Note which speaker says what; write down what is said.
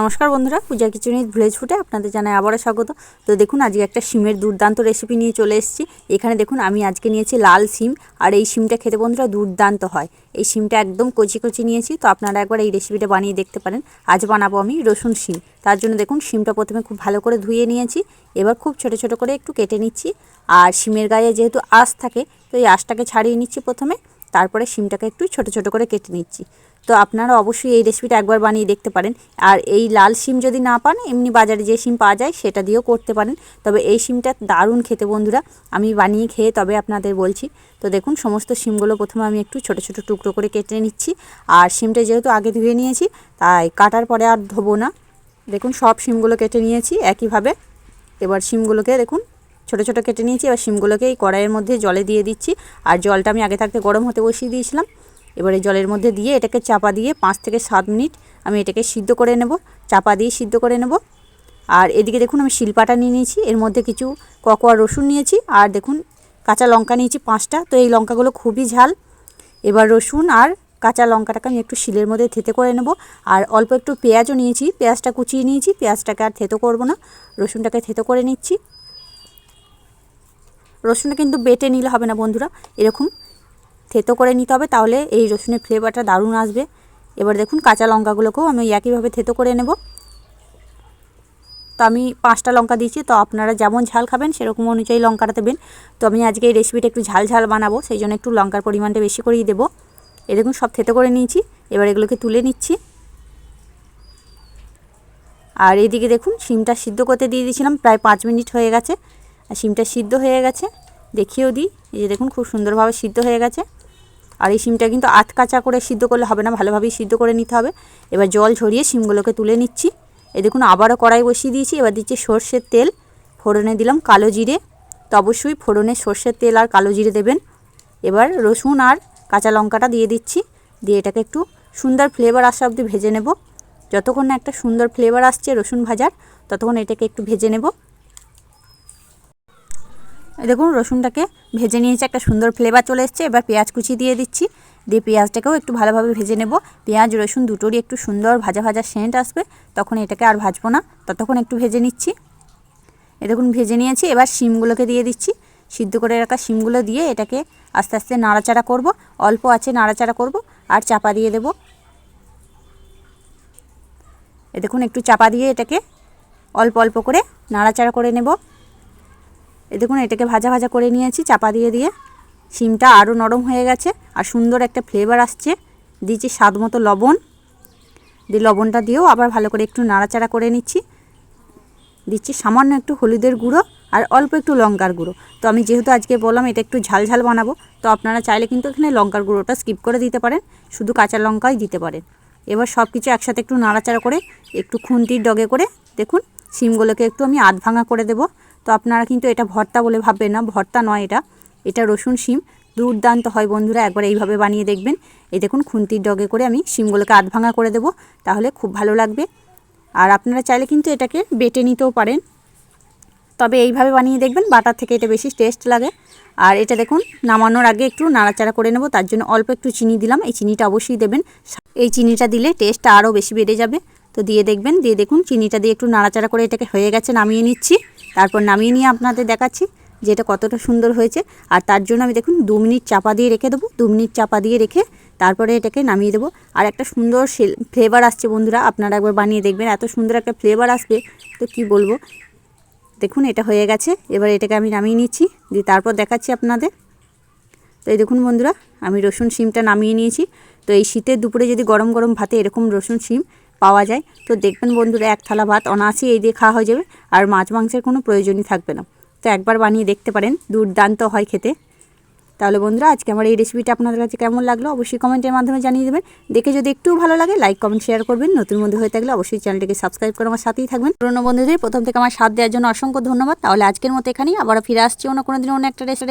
Speaker 1: নমস্কার বন্ধুরা, পূজা kitchen with village ফুটে আপনাদের জানাই আবারও স্বাগত। তো দেখুন, আজকে একটা সিমের দুর্দান্ত রেসিপি নিয়ে চলে এসেছি। এখানে দেখুন, আমি আজকে নিয়েছি লাল সিম আর এই সিমটা খেতে বন্ধুরা দুর্দান্ত হয়। এই সিমটা একদম কচি কচি নিয়েছি, তো আপনারা একবার এই রেসিপিটা বানিয়ে দেখতে পারেন। আজ বানাবো আমি রসুন সিম তার জন্য দেখুন সিমটা প্রথমে খুব ভালো করে ধুয়ে নিয়েছি। এবার খুব ছোট ছোট করে একটু কেটে নিচ্ছি। আর সিমের গায়ে যেহেতু আঁশ থাকে, তো এই আঁশটাকে ছাড়িয়ে নিচ্ছি প্রথমে। তারপরে শিমটাকে একটু ছোট ছোট করে কেটে নিচ্ছি। তো আপনারা অবশ্যই এই রেসিপিটা একবার বানিয়ে দেখতে পারেন। আর এই লাল শিম যদি না পান, এমনি বাজারে যে শিম পাওয়া যায় সেটা দিয়েও করতে পারেন। তবে এই শিমটা দারুণ খেতে বন্ধুরা। আমি বানিয়ে খেয়ে তবে আপনাদের বলছি। তো দেখুন, সমস্ত শিমগুলো প্রথমে আমি একটু ছোট ছোট টুকরো করে কেটে নিচ্ছি। আর শিমটা যেহেতু আগে ধুয়ে নিয়েছি, তাই কাটার পরে আর ধোবো না। দেখুন, সব শিমগুলো কেটে নিয়েছি একইভাবে। এবার শিমগুলোকে দেখুন ছোট ছোট কেটে নিয়েছি, এবার শিমগুলোকে এই কড়াইয়ের মধ্যে জলে দিয়ে দিচ্ছি। আর জলটা আমি আগে থাকতে গরম হতে বসিয়ে দিয়েছিলাম। এবারে জলের মধ্যে দিয়ে এটাকে চাপা দিয়ে পাঁচ থেকে সাত মিনিট আমি এটাকে সিদ্ধ করে নেব, চাপা দিয়ে সিদ্ধ করে নেব। আর এদিকে দেখুন আমি শিলপাটা নিয়ে নিয়েছি, এর মধ্যে কিছু ককোয়া রসুন নিয়েছি, আর দেখুন কাঁচা লঙ্কা নিয়েছি পাঁচটা। তো এই লঙ্কাগুলো খুবই ঝাল। এবার রসুন আর কাঁচা লঙ্কাটাকে আমি একটু শিলের মধ্যে থেতে করে নেব। আর অল্প একটু পেঁয়াজও নিয়েছি, পেঁয়াজটা কুচিয়ে নিয়েছি, পেঁয়াজটাকে আর থেতো করব না। রসুনটাকে থেতো করে নিচ্ছি। রসুনটা কিন্তু বেটে নিলে হবে না বন্ধুরা। এরকম থেতো করে নিতে হবে, তাহলে এই রসুনের ফ্লেভারটা দারুণ আসবে। এবার দেখুন কাঁচা লঙ্কাগুলোকেও আমি একইভাবে থেতো করে নেব। তো আমি পাঁচটা লঙ্কা দিয়েছি, তো আপনারা যেমন ঝাল খাবেন, সেরকম অনুযায়ী লঙ্কাটা দেবেন। তো আমি আজকে এই রেসিপিটা একটু ঝাল ঝাল বানাবো, সেই জন্য একটু লঙ্কার পরিমাণটা বেশি করেই দেবো। এ দেখুন সব থেতো করে নিয়েছি, এবার এগুলোকে তুলে নিচ্ছি। আর এদিকে দেখুন, শিমটা সিদ্ধ করতে দিয়ে দিয়েছিলাম, প্রায় পাঁচ মিনিট হয়ে গেছে। আর শিমটা সিদ্ধ হয়ে গেছে। দেখিয়েও দিই। এই যে দেখুন, খুব সুন্দরভাবে সিদ্ধ হয়ে গেছে। আর এই শিমটা কিন্তু আধ কাঁচা করে সিদ্ধ করলে হবে না, ভালোভাবেই সিদ্ধ করে নিতে হবে। এবার জল ঝরিয়ে শিমগুলোকে তুলে নিচ্ছি। এ দেখুন, আবারও কড়াই বসিয়ে দিয়েছি। এবার দিচ্ছি সর্ষের তেল। ফোড়নে দিলাম কালো জিরে। তো অবশ্যই ফোড়নে সর্ষের তেল আর কালো জিরে দেবেন। এবার রসুন আর কাঁচা লঙ্কাটা দিয়ে দিচ্ছি। দিয়ে এটাকে একটু সুন্দর ফ্লেভার আসা অবধি ভেজে নেব। যতক্ষণ না একটা সুন্দর ফ্লেভার আসছে রসুন ভাজার, ততক্ষণ এটাকে একটু ভেজে নেব। দেখুন, রসুনটাকে ভেজে নিয়েছে, একটা সুন্দর ফ্লেভার চলে এসছে। এবার পেঁয়াজ কুচি দিয়ে দিচ্ছি। দিয়ে পেঁয়াজটাকেও একটু ভালোভাবে ভেজে নেব। পেঁয়াজ, রসুন দুটোরই একটু সুন্দর ভাজা ভাজা সেন্ট আসবে। তখন এটাকে আর ভাজবো না। ততক্ষণ একটু ভেজে নিচ্ছি। এ দেখুন, ভেজে নিয়েছি। এবার শিমগুলোকে দিয়ে দিচ্ছি। সিদ্ধ করে রাখা শিমগুলো দিয়ে এটাকে আস্তে আস্তে নাড়াচাড়া করব। অল্প আছে, নাড়াচাড়া করব আর চাপা দিয়ে দেব। এ দেখুন, একটু চাপা দিয়ে এটাকে অল্প অল্প করে নাড়াচাড়া করে নেব। দেখুন, এটাকে ভাজা ভাজা করে নিয়েছি, চাপা দিয়ে দিয়ে। শিমটা আরও নরম হয়ে গেছে আর সুন্দর একটা ফ্লেভার আসছে। দিয়েছি স্বাদ মতো লবণ। দিয়ে লবণটা দিয়েও আবার ভালো করে একটু নাড়াচাড়া করে নিচ্ছি। দিচ্ছি সামান্য একটু হলুদের গুঁড়ো আর অল্প একটু লঙ্কার গুঁড়ো। তো আমি যেহেতু আজকে বললাম এটা একটু ঝাল ঝাল বানাবো, তো আপনারা চাইলে কিন্তু এখানে লঙ্কার গুঁড়োটা স্কিপ করে দিতে পারেন। শুধু কাঁচা লঙ্কাই দিতে পারেন। এবার সব কিছু একসাথে একটু নাড়াচাড়া করে একটু খুন্তির ডগে করে দেখুন, শিমগুলোকে একটু আমি আধ ভাঙা করে দেবো। তো আপনারা কিন্তু এটা ভর্তা বলে ভাববেন না, ভর্তা নয় এটা। এটা রসুন, শিম, দুর্দান্ত হয় বন্ধুরা, একবার এইভাবে বানিয়ে দেখবেন। এই দেখুন, খুন্তির ডগে করে আমি শিমগুলোকে আধ ভাঙা করে দেবো, তাহলে খুব ভালো লাগবে। আর আপনারা চাইলে কিন্তু এটাকে বেটে নিতেও পারেন। তবে এইভাবে বানিয়ে দেখবেন, বাটার থেকে এটা বেশি টেস্ট লাগে। আর এটা দেখুন, নামানোর আগে একটু নাড়াচাড়া করে নেব, তার জন্য অল্প একটু চিনি দিলাম, এই চিনিটা অবশ্যই দেবেন। এই চিনিটা দিলে টেস্টটা আরও বেশি বেড়ে যাবে। তো দিয়ে দেখবেন, দিয়ে দেখুন, চিনিটা দিয়ে একটু নাড়াচাড়া করে এটাকে হয়ে গেছে, নামিয়ে নিচ্ছি। তারপর নামিয়ে নিয়ে আপনাদের দেখাচ্ছি যে এটা কতটা সুন্দর হয়েছে। আর তার জন্য আমি দেখুন দু মিনিট চাপা দিয়ে রেখে দেবো। দু মিনিট চাপা দিয়ে রেখে তারপরে এটাকে নামিয়ে দেবো। আর একটা সুন্দর ফ্লেভার আসছে বন্ধুরা, আপনারা একবার বানিয়ে দেখবেন। এত সুন্দর একটা ফ্লেভার আসবে, তো কি বলব? দেখুন এটা হয়ে গেছে, এবার এটাকে আমি নামিয়ে নিচ্ছি। দিয়ে তারপর দেখাচ্ছি আপনাদের। তো এই দেখুন বন্ধুরা, আমি রসুন শিমটা নামিয়ে নিয়েছি। তো এই শীতের দুপুরে যদি গরম গরম ভাতে এরকম রসুন শিম পাওয়া যায়। তো দেখবেন বন্ধুরা, এক থালা ভাত অনায়াসেই এই দিয়ে খাওয়া হয়ে যাবে আর মাছ মাংসের কোনো প্রয়োজনই থাকবে না। তো একবার বানিয়ে দেখতে পারেন, দুর্দান্ত হয় খেতে। তাহলে বন্ধুরা, আজকে আমার এই রেসিপিটা আপনাদের কাছে কেমন লাগল অবশ্যই কমেন্টের মাধ্যমে জানিয়ে দেবেন। দেখে যদি একটু ভালো লাগে লাইক কমেন্ট শেয়ার করবেন। নতুন বন্ধু হয়ে থাকলে অবশ্যই চ্যানেলটিকে সাবস্ক্রাইব করে আমার সাথেই থাকবেন। পুরনো বন্ধুদের প্রথম থেকে আমার সাথ দেওয়ার জন্য অসংখ্য ধন্যবাদ। তাহলে আজকের মতো এখানেই আবার ফিরে আসছি অন্য কোনো দিন অন্য একটা রেসিপি